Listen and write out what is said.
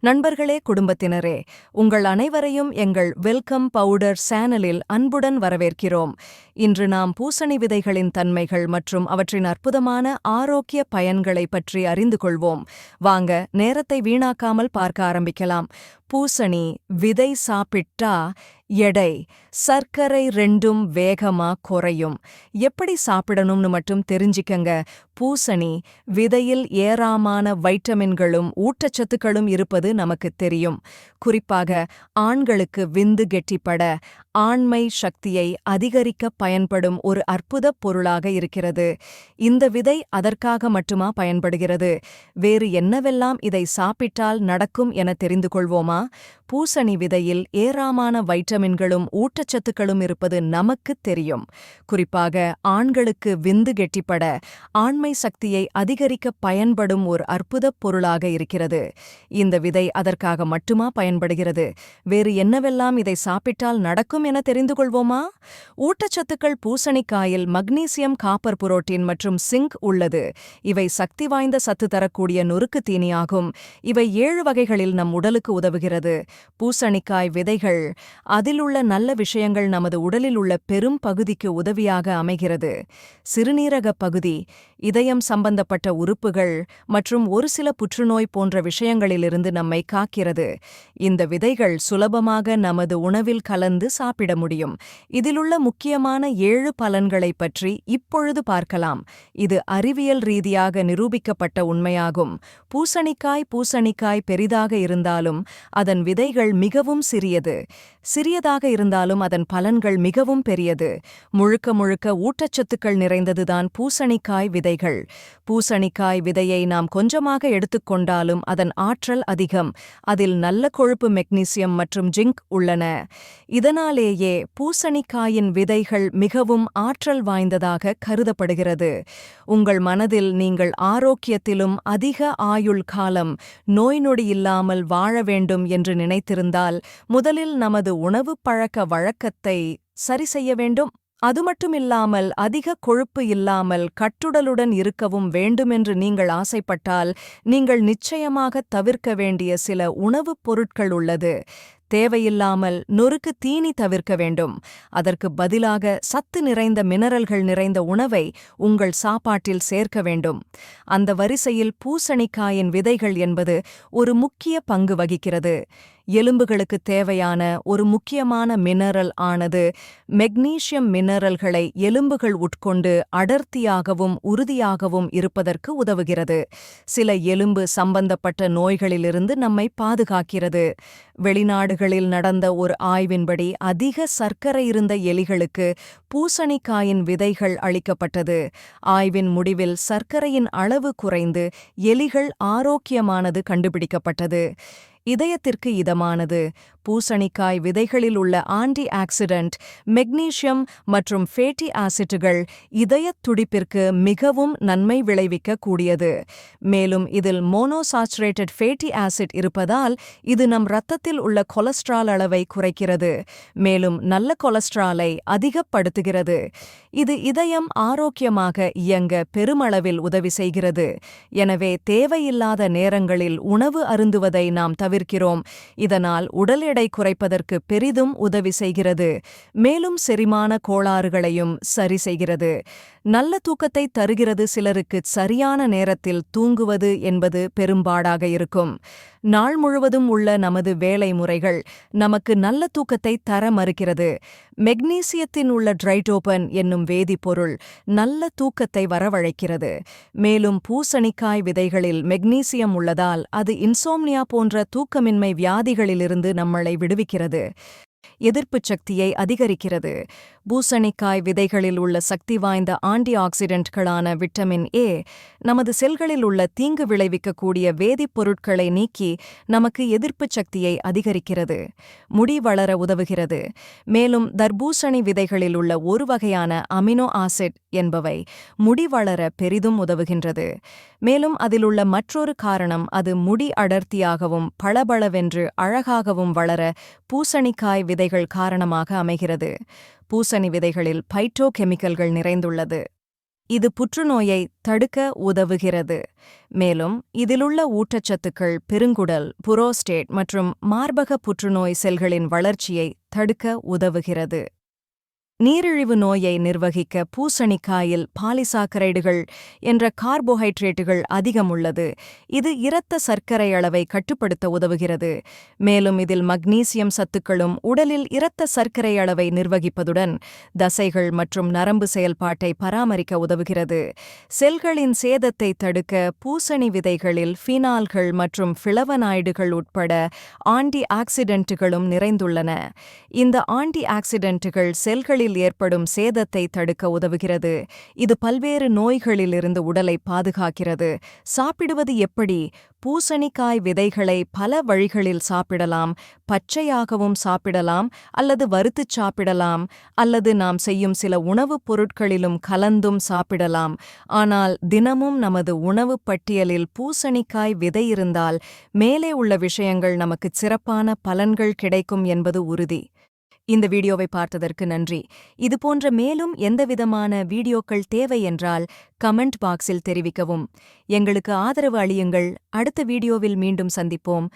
நண்பர்களே குடும்பத்தினரே உங்கள் அனைவரையும் எங்கள் வெல்கம் பவுடர் சேனலில் அன்புடன் வரவேற்கிறோம். இன்று நாம் பூசணி விதைகளின் தன்மைகள் மற்றும் அவற்றின் அற்புதமான ஆரோக்கிய பயன்களை பற்றி அறிந்து கொள்வோம். வாங்க நேரத்தை வீணாக்காமல் பார்க்க ஆரம்பிக்கலாம். பூசணி விதை சாப்பிட்டா எடை சர்க்கரை ரெண்டும் வேகமா குறையும். எப்படி சாப்பிடணும்னு மட்டும் தெரிஞ்சுக்கங்க. பூசணி விதையில் ஏராளமான வைட்டமின்களும் ஊட்டச்சத்துக்களும் இருப்பது நமக்கு தெரியும். குறிப்பாக ஆண்களுக்கு விந்து கெட்டிப்பட ஆண்மை சக்தியை அதிகரிக்க பயன்படும் ஒரு அற்புத பொருளாக இருக்கிறது. இந்த விதை அதற்காக மட்டுமா பயன்படுகிறது? வேறு என்னவெல்லாம் இதை சாப்பிட்டால் நடக்கும் என தெரிந்து கொள்வோமா? பூசணி விதையில் ஏராளமான வைட்டமின்களும் ஊட்டச்சத்துக்களும் இருப்பது நமக்கு தெரியும். குறிப்பாக ஆண்களுக்கு விந்து கெட்டிப்பட ஆண்மை சக்தியை அதிகரிக்க பயன்படும் ஒரு அற்புதப் பொருளாக இருக்கிறது. இந்த விதை அதற்காக மட்டுமா பயன்படுகிறது? வேறு என்னவெல்லாம் இதை சாப்பிட்டால் நடக்கும் என தெரிந்து கொள்வோமா? ஊட்டச்சத்துக்கள் பூசணிக்காயில் மக்னீசியம் காப்பர் புரோட்டீன் மற்றும் சிங்க் உள்ளது. இவை சக்தி வாய்ந்த சத்து தரக்கூடிய நொறுக்கு தீனியாகும். இவை ஏழு வகைகளில் நம் உடலுக்கு உதவுகிறது. பூசணிக்காய் விதைகள் அதிலுள்ள நல்ல விஷயங்கள் நமது உடலில் உள்ள பெரும் பகுதிக்கு உதவியாக அமைகிறது. சிறுநீரக பகுதி இதயம் சம்பந்தப்பட்ட உறுப்புகள் மற்றும் ஒரு சில புற்றுநோய் போன்ற விஷயங்களிலிருந்து நம்மை காக்கிறது. இந்த விதைகள் சுலபமாக நமது உணவில் கலந்து சாப்பிட முடியும். இதிலுள்ள முக்கியமான ஏழு பலன்களைப் பற்றி இப்பொழுது பார்க்கலாம். இது அறிவியல் ரீதியாக நிரூபிக்கப்பட்ட உண்மையாகும். பூசணிக்காய் பூசணிக்காய் பெரிதாக இருந்தாலும் அதன் விதைகள் மிகவும் சிறியது. சிறியதாக இருந்தாலும் அதன் பலன்கள் மிகவும் பெரியது. முழுக்க முழுக்க ஊட்டச்சத்துக்கள் நிறைந்ததுதான் பூசணிக்காய் விதைகள். பூசணிக்காய் விதையை நாம் கொஞ்சமாக எடுத்துக்கொண்டாலும் அதன் ஆற்றல் அதிகம். அதில் நல்ல கொழுப்பு மெக்னீசியம் மற்றும் ஜிங்க் உள்ளன. இதனாலேயே பூசணிக்காயின் விதைகள் மிகவும் ஆற்றல் வாய்ந்ததாக கருதப்படுகிறது. உங்கள் மனதில் நீங்கள் ஆரோக்கியத்திலும் அதிக ஆயுள் காலம் நோய் நொடி இல்லாமல் வாழ வேண்டும் என்று நினைத்திருந்தால் முதலில் நமது உணவு பழக்க வழக்கத்தை சரி செய்ய வேண்டும். அது மட்டுமில்லாமல் அதிக கொழுப்பு இல்லாமல் கட்டுடலுடன் இருக்கவும் வேண்டுமென்று நீங்கள் ஆசைப்பட்டால் நீங்கள் நிச்சயமாக தவிர்க்க வேண்டிய சில உணவுப் பொருட்கள் உள்ளது. தேவையில்லாமல் நொறுக்கு தீனி தவிர்க்க வேண்டும். அதற்கு பதிலாக சத்து நிறைந்த மினரல்கள் நிறைந்த உணவை உங்கள் சாப்பாட்டில் சேர்க்க வேண்டும். அந்த வரிசையில் பூசணிக்காயின் விதைகள் என்பது ஒரு முக்கிய பங்கு வகிக்கிறது. எலும்புகளுக்கு தேவையான ஒரு முக்கியமான மினரல் ஆனது மெக்னீசியம் மினரல்களை எலும்புகள் உட்கொண்டு அடர்த்தியாகவும் உறுதியாகவும் இருப்பதற்கு உதவுகிறது. சில எலும்பு சம்பந்தப்பட்ட நோய்களிலிருந்து நம்மை பாதுகாக்கிறது. வெளிநாடுகளில் நடந்த ஒரு ஆய்வின்படி அதிக சர்க்கரை இருந்த எலிகளுக்கு பூசணிக்காயின் விதைகள் அளிக்கப்பட்டது. ஆய்வின் முடிவில் சர்க்கரையின் அளவு குறைந்து எலிகள் ஆரோக்கியமானது கண்டுபிடிக்கப்பட்டது. இதயத்திற்கு இதமானது. பூசணிக்காய் விதைகளில் உள்ள ஆன்டி ஆக்சிடென்ட் மெக்னீசியம் மற்றும் ஃபேட்டி ஆசிட்டுகள் இதயத் துடிப்பிற்கு மிகவும் நன்மை விளைவிக்க கூடியது. மேலும் இதில் மோனோசாச்சுரேட்டட் ஃபேட்டி ஆசிட் இருப்பதால் இது நம் இரத்தத்தில் உள்ள கொலஸ்ட்ரால் அளவை குறைக்கிறது. மேலும் நல்ல கொலஸ்ட்ராலை அதிகப்படுத்துகிறது. இது இதயம் ஆரோக்கியமாக இயங்க பெருமளவில் உதவி செய்கிறது. எனவே தேவையில்லாத நேரங்களில் உணவு அருந்துவதை நாம் தவிர்க்கிறோம். இதனால் உடல் எடை குறைப்பதற்கு பெரிதும் உதவி செய்கிறது. மேலும் செரிமான கோளாறுகளையும் சரி செய்கிறது. நல்ல தூக்கத்தை தருகிறது சிலருக்கு சரியான நேரத்தில் தூங்குவது என்பது பெரும்பாடாக இருக்கும். நாள் முழுவதும் உள்ள நமது வேலை முறைகள் நமக்கு நல்ல தூக்கத்தை தர மறுக்கிறது. மெக்னீசியத்தின் உள்ள ட்ரைடோபன் என்னும் வேதிப்பொருள் நல்ல தூக்கத்தை வரவழைக்கிறது. மேலும் பூசணிக்காய் விதைகளில் மெக்னீசியம் உள்ளதால் அது இன்சோம்னியா போன்ற தூக்கமின்மை வியாதிகளிலிருந்து நம்மளை விடுவிக்கிறது. எதிர்ப்புச் சக்தியை அதிகரிக்கிறது. பூசணிக்காய் விதைகளில் உள்ள சக்தி வாய்ந்த ஆன்டி ஆக்சிடென்ட்களான விட்டமின் ஏ நமது செல்களில் உள்ள தீங்கு விளைவிக்கக்கூடிய வேதிப்பொருட்களை நீக்கி நமக்கு எதிர்ப்புச் சக்தியை அதிகரிக்கிறது. முடி வளர உதவுகிறது. மேலும் தர்பூசணி விதைகளில் உள்ள ஒரு வகையான அமினோ ஆசிட் என்பவை முடி வளர பெரிதும் உதவுகின்றது. மேலும் அதிலுள்ள மற்றொரு காரணம் அது முடி அடர்த்தியாகவும் பளபளவென்று அழகாகவும் வளர பூசணிக்காய் விதைகள் காரணமாக அமைகிறது. பூசணி விதைகளில் பைட்டோ கெமிக்கல்கள் நிறைந்துள்ளது. இது புற்றுநோயை தடுக்க உதவுகிறது. மேலும் இதிலுள்ள ஊட்டச்சத்துக்கள் பெருங்குடல் புரோஸ்டேட் மற்றும் மார்பக புற்றுநோய் செல்களின் வளர்ச்சியை தடுக்க உதவுகிறது. நீரிழிவு நோயை நிர்வகிக்க பூசணிக்காயில் பாலிசாக்கரைடுகள் என்ற கார்போஹைட்ரேட்டுகள் அதிகம் உள்ளது. இது இரத்த சர்க்கரை அளவை கட்டுப்படுத்த உதவுகிறது. மேலும் இதில் மக்னீசியம் சத்துக்களும் உடலில் இரத்த சர்க்கரை அளவை நிர்வகிப்பதுடன் தசைகள் மற்றும் நரம்பு செயல்பாட்டை பராமரிக்க உதவுகிறது. செல்களின் சேதத்தை தடுக்க பூசணி விதைகளில் ஃபினால்கள் மற்றும் ஃபிளவனாய்டுகள் உட்பட ஆன்டி ஆக்சிடென்ட்டுகளும் நிறைந்துள்ளன. இந்த ஆன்டி ஆக்சிடென்ட்டுகள் செல்களில் ஏற்படும் சேதத்தை தடுக்க உதவுகிறது. இது பல்வேறு நோய்களிலிருந்து உடலை பாதுகாக்கிறது. சாப்பிடுவது எப்படி? பூசணிக்காய் விதைகளை பல வழிகளில் சாப்பிடலாம். பச்சையாகவும் சாப்பிடலாம் அல்லது வறுத்துச் சாப்பிடலாம் அல்லது நாம் செய்யும் சில உணவுப் பொருட்களிலும் கலந்தும் சாப்பிடலாம். ஆனால் தினமும் நமது உணவுப் பட்டியலில் பூசணிக்காய் விதை இருந்தால் மேலே உள்ள விஷயங்கள் நமக்குச் சிறப்பான பலன்கள் கிடைக்கும் என்பது உறுதி. இந்த வீடியோவை பார்த்ததற்கு நன்றி. இதுபோன்ற மேலும் எந்தவிதமான வீடியோக்கள் தேவை என்றால் கமெண்ட் பாக்ஸில் தெரிவிக்கவும். எங்களுக்கு ஆதரவு அளியுங்கள். அடுத்த வீடியோவில் மீண்டும் சந்திப்போம்.